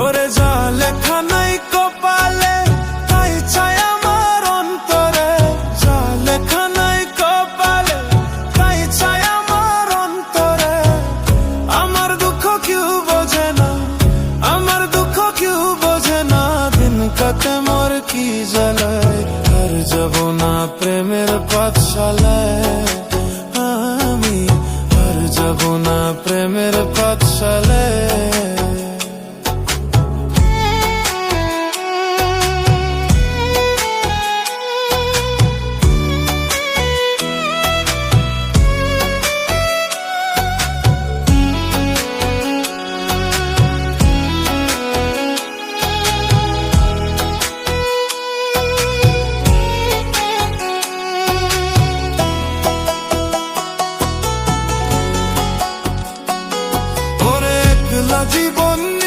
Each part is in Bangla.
ওরে যা লেখা কপালে, তাই চাই আমার অন্তরে। যা লেখা নাই কপালে, তাই চাই আমার অন্তরে। আমার দুঃখ কেউ বোঝে না, আমার দুঃখ কেউ বোঝে না। দিন কাটে মোর কি জ্বালায় আর যাব প্রেমের পাঠশালায়। আমি আর যাব না প্রেমের একলা জীবন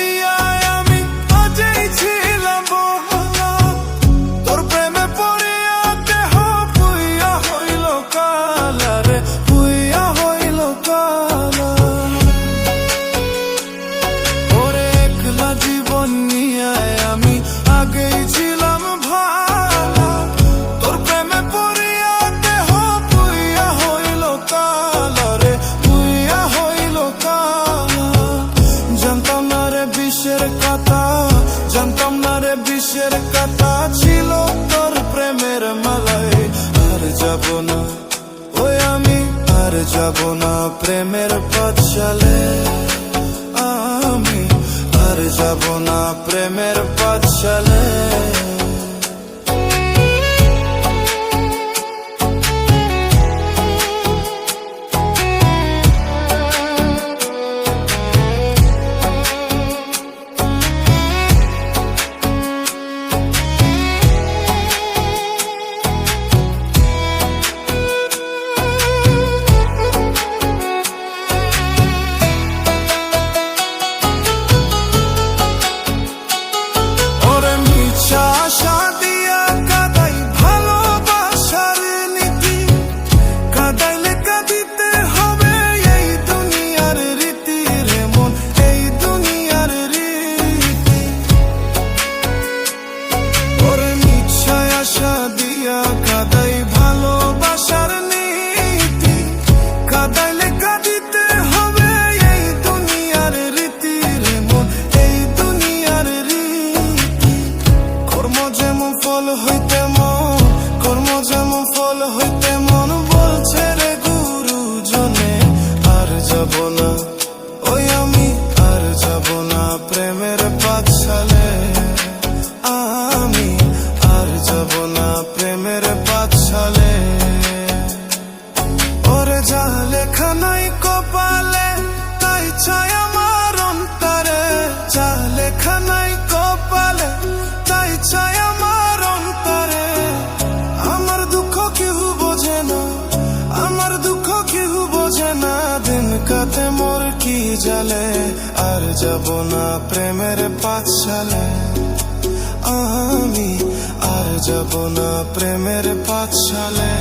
যাব না। ওই আমি আর যাব না। প্রেমের আমি কাতে মোর কি জালে? আর যাব না প্রেমের পাঠশালে আমি আর যাব না প্রেমের পাঠশালে